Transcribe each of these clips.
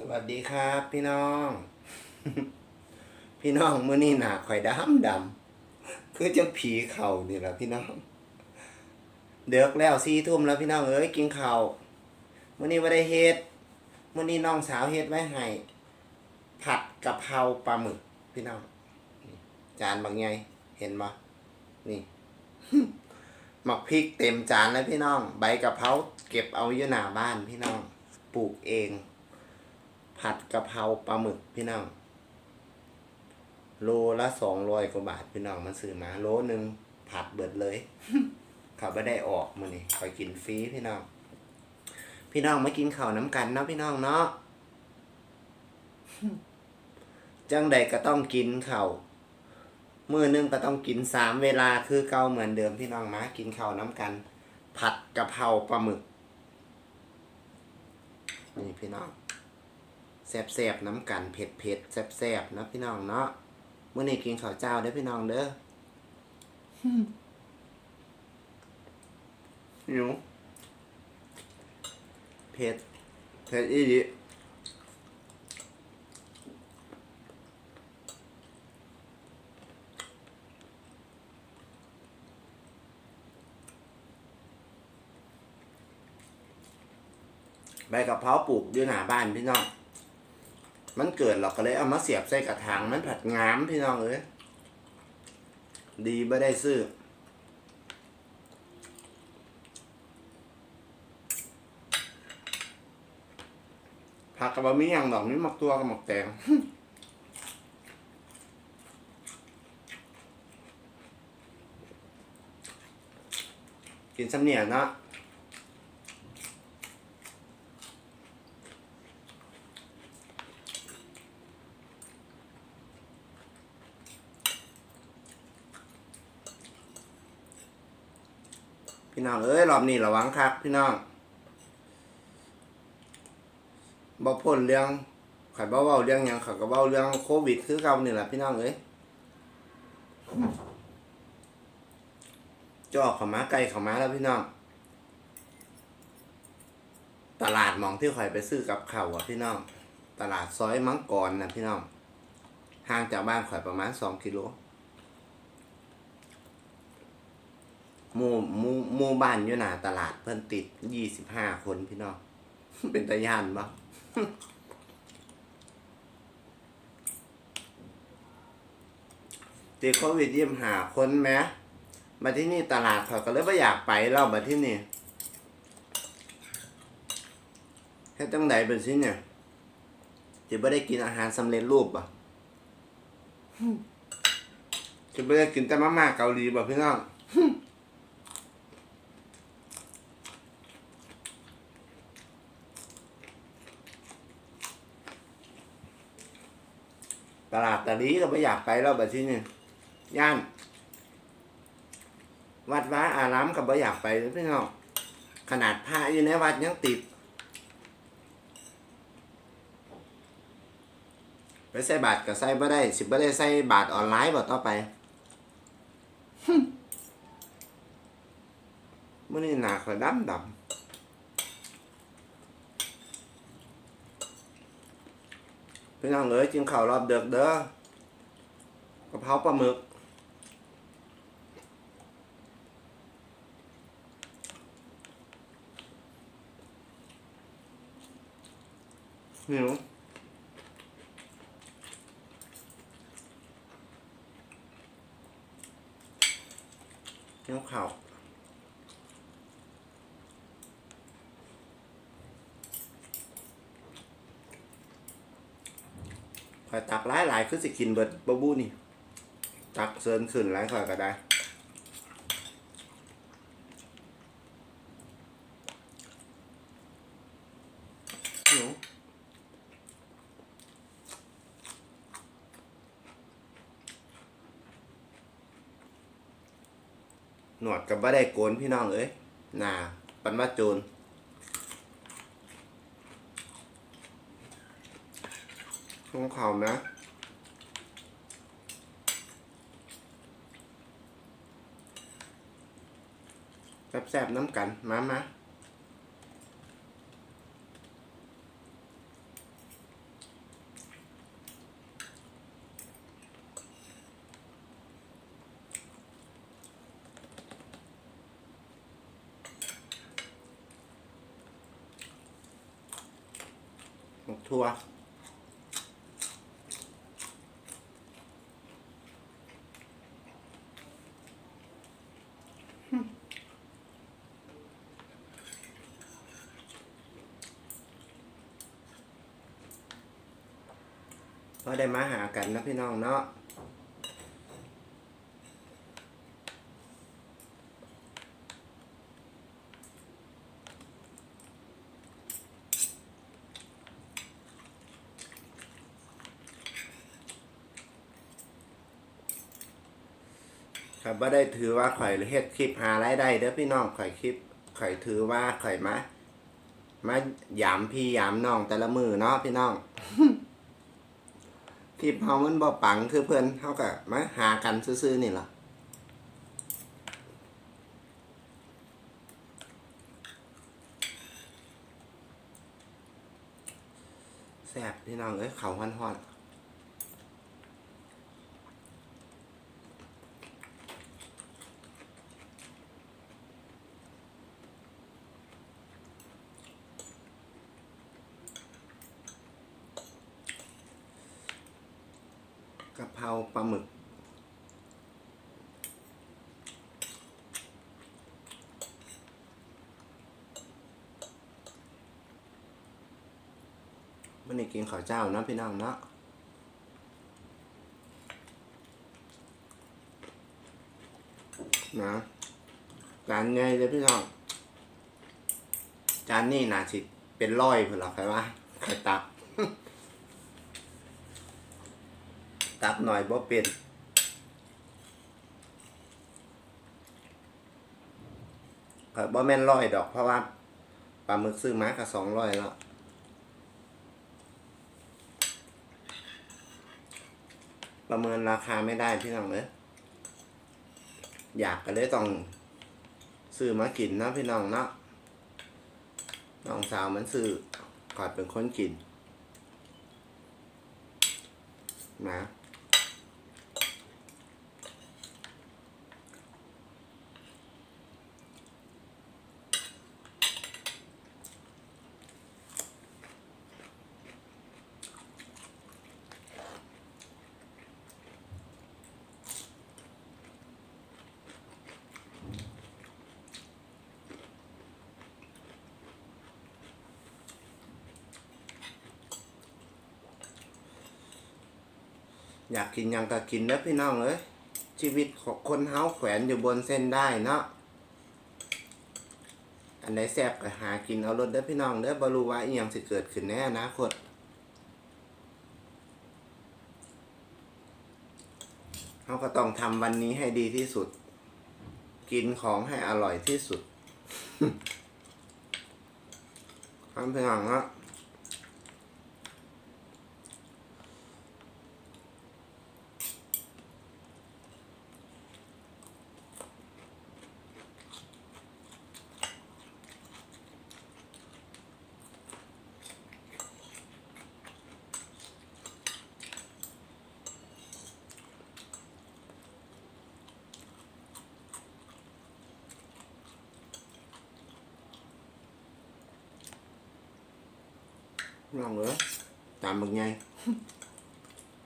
สวัสดีครับ พี่น้อง พี่น้องเมื่อนี้หนาข่อยดำดำคือจะผีเข่านี่แหละพี่น้อง เดือกแล้วสี่ทุ่มแล้วพี่น้องเอ้ยกินข้าวเมื่อนี้ไม่ได้เฮ็ดเมื่อนี้น้องสาวเฮ็ดไว้ให้ผัดกะเพราปลาหมึก พี่น้อง จานบางไงเห็นปะนี่หมักพริกเต็มจานแล้วพี่น้อง ใบกะเพราเก็บเอาอยู่หน้าบ้านพี่น้อง ปลูกเอง ผัดกะเพราปลาหมึกพี่น้องโลละสองร้อยกว่าบาทพี่น้องมันซื้อมา โลหนึ่งผัดเบิดเลยเขาไม่ได้ออกมานี่คอยกินฟรีพี่น้อง พี่น้องมากินข้าวน้ำกันเนาะพี่น้องเนาะจังใดก็ต้องกินข้าวมือนึงก็ต้องกินสามเวลาคือเก่าเหมือนเดิมพี่น้องมากินข้าวน้ำกัน ผัดกะเพราปลาหมึกนี่พี่น้อง แซบๆน้ำกันเผ็ดเผ็ดๆแซบๆนะพี่น้องเนาะเมื่อนี้กินข้าวเจ้าเด้อพี่น้องเด้อหิวเผ็ดเผ็ดอีดิใบกะเพราปลูกอยู่หน้าบ้านพี่น้อง มันเกิดเราก็เลยเอามาเสียบใส่กระถางมันผัดงามพี่น้องเอ้ยดีไม่ได้ซื้อผักกับบะหมี่อย่างดอกนี้หมักตัวกับหมักแตงกินสำเนียงเนาะ น้องเอ้ยรอบนี้ระวังครับพี่น้องบ่พ้นเรื่องข่อยบ่เว้าเรื่องยังข่อยก็เว้าเรื่องโควิดคือเก่านี่แหละพี่น้องเอ้ยจ่อเข้ามาใกล้เข้ามาแล้วพี่น้อง ตลาดมองที่ข่อยไปซื้อกับข้าวอะพี่น้อง ตลาดซอยมังกรนะพี่น้อง ห่างจากบ้านข่อยประมาณสองกิโล หมู่หมู่หมู่บ้านอยู่หน้าตลาดเพิ่นติดยี่สิบห้าคนพี่น้อง เป็นตายานบ่ติดโควิดยี่สิบห้าคนแหมมาที่นี่ตลาดเขาก็เลยไม่อยากไปเรามาที่นี่ให้ตั้งไหนเป็นสิเนี่ยจะไม่ได้กินอาหารสำเร็จรูปบ่จะไม่ได้กินแต่มาม่าเกาหลีบ่พี่น้อง ตลาดตะลีก็ไม่อยากไปแล้วแบบที่นี่ย่าน วัดว้าอารามก็ไม่อยากไปเลยพี่น้องขนาดพระอยู่ในวัดยังติด ไปใส่บาทก็ใส่ไม่ได้ สิบ่ได้ใส่บาทออนไลน์บ่ต่อไปมื่อนี้หนาขอยดำดำ พี่น้องเอ้ยกินข้าวรอบเดือกเด้อกระเพราปลาหมึก หิวหิวข้าว ข่อยตักหลายหลายๆคือสิกินเบิดบะบูนี่ ตักเซินขึ้นหลายข่อยก็ได้หิวหนวดกับบ่ได้โกนพี่น้องเอ้ยหน่าปันว่าโจ รของเขานะแซ่บๆน้ำกัน มามา ทั่ว ก็ได้มาหากันนะพี่น้องเนาะครับว่าได้ถือว่าข่อยเฮ็ดคลิปหารายได้เด้อพี่น้องข่อยคลิปข่อยถือว่าข่อยมา มายามพี่ยามน้องแต่ละมือเนาะพี่น้อง ลิปเฮามันบ่ปังคือเพื่อนเฮาก็มาหากันซื่อๆนี่ล่ะแซ่บพี่น้องเอ้ยเขาวฮ้อนๆ กะเพราปลาหมึก มันนี่กินข้าวเจ้านะพี่น้องเนาะนะจานใหญ่เลยพี่น้องจานนี่นะสิเป็นร้อยเพื่อนหรอใครว่าใครตัก ตักหน่อยบ่เป็นก็บ่แม่นร้อยดอกเพราะว่าปลาหมึกซื้อมาก็สองร้อยแล้ว ประเมินราคาไม่ได้พี่น้องเลยอยากก็เลยต้องซื้อมากินนะพี่น้องเนาะน้องสาวมันซื้อขอดเป็นคนกินนะ อยากกินยังก็กินเด้อพี่น้องเอ้ยชีวิตของคนเฮาแขวนอยู่บนเส้นได้เนาะอันไหนแซ่บก็หากินเอารถเด้อพี่น้องเด้อบรูว่าอีหยังสิเกิดขึ้นในอนาคตเฮาก็ต้องทำวันนี้ให้ดีที่สุด กินของให้อร่อยที่สุดครับพี่น้องเนาะ ลองเลยตามมึกไง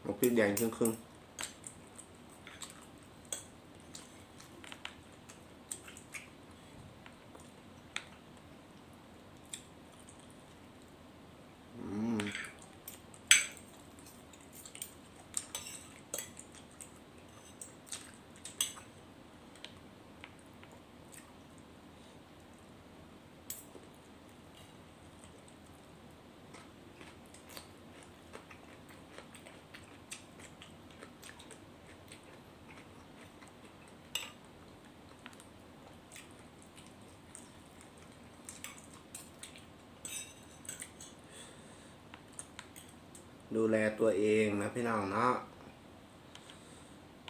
เอาพริกแดงครึ่งครึ่งๆอืม ดูแลตัวเองนะพี่น้องเนาะ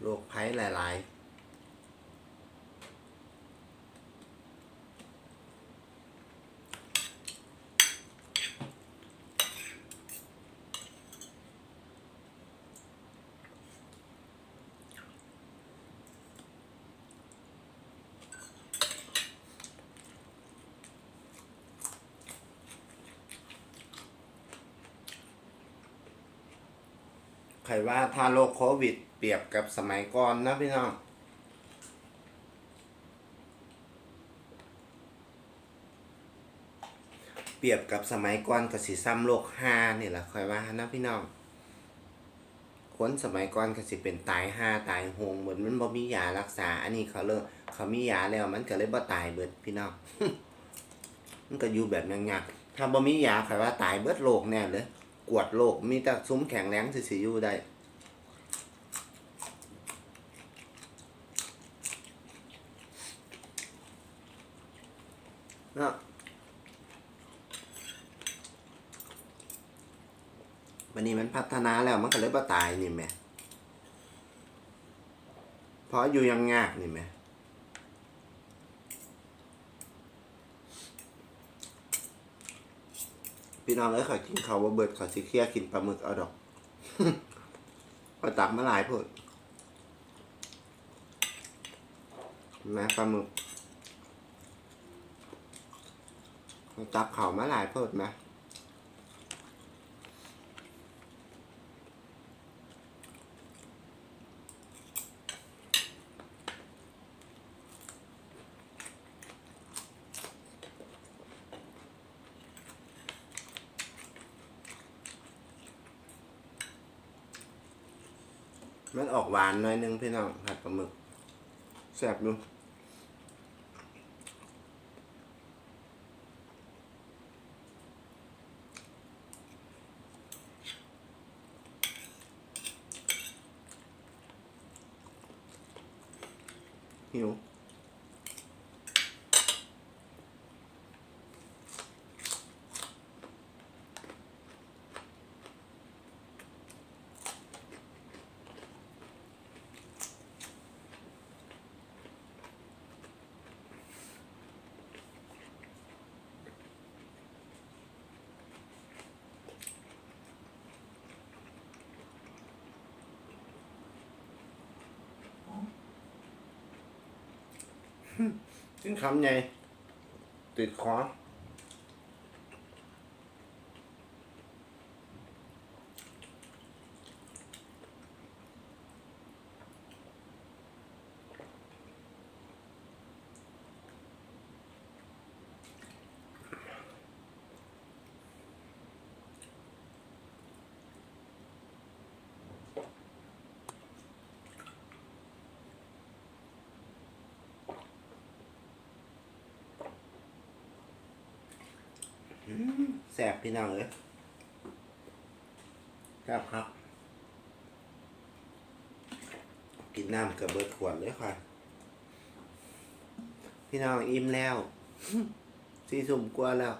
โรคภัยหลาย ๆ ใครว่าถ้าโรคโควิด เปรียบกับสมัยก่อนนะพี่น้องเปรียบกับสมัยก่อนกับสีซ้ำโรคหานี่แหละคอยว่านะพี่น้องคนสมัยก่อนก็สิเป็นตายห้าตายหงเหมือนมันบ่มียารักษา อันนี้เขาเลิกเขามียาแล้วมันก็เลยบ่ตายเบิดพี่น้องมันก็อยู่แบบยากๆถ้าบ่มียาใครว่าตายเบิดโลกแน่เลย กวดโลก มีแต่ซุ้มแข็งแรงสิสิอยู่ได้เนาะวันนี้มันพัฒนาแล้วมันก็เลยบ่ตายนี่แหม่เพราะอยู่ยังยากนี่แหม่ พี่น้องเอ้ยขอยกินเขาวว่าเบิดขอยสิเคลียกินปลาหมึกเอาดอก ขอยตักมาหลายพดแม่ปลาหมึก ตักเขามาหลายพดไหม มันออกหวานหน่อยนึงพี่น้องผัดปลาหมึกแซ่บดูหิว ขึ้นคำไงติดคอ แซ่บพี่น้องเอ้ยครับครับ กินน้ำกับเบิดขวดเลยค่ะ พี่น้องอิ่มแล้วสี่สุ่มกว่าแล้ว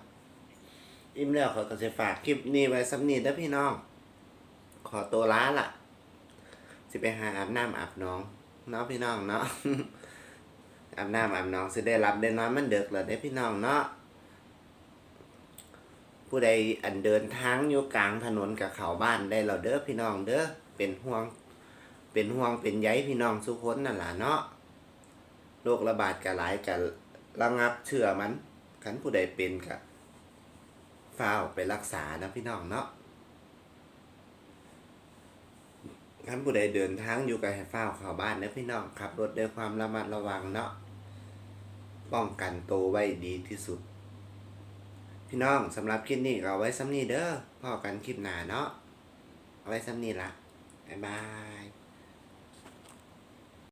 อิ่มแล้วขาก็จะฝากคลิปนี้ไว้สำนีนะพี่น้อง ขอตัวล้าล่ะ สิไปหาอาบน้ำอาบน้องเนาะพี่น้องเนาะอาบน้ำอาบน้องสิได้รับได้นอนมันเด็กเลยได้พี่น้องเนาะ ผู้ใดอันเดินทางอยู่กลางถนนกับเขาบ้านได้เราเด้อพี่น้องเด้อเป็นห่วง เป็นห่วงเป็นใยพี่น้องสุคนนั่นล่ะเนาะโรคระบาดกับหลายกับระงับเชื่อมันคันผู้ใดเป็นกับฝ้าไปรักษานะพี่น้องเนาะคันผู้ใดเดินทางอยู่กับให้ฝ้าเขาบ้านนะพี่น้องขับรถด้วยความระมัดระวังเนาะป้องกันตัวไว้ดีที่สุด พี่น้องสำหรับคลิปนี้ก็เอาไว้ซ้ำนี้เด้อพอกันคลิปหน้าเนาะเอาไว้ซ้ำนี้ละบ๊ายบาย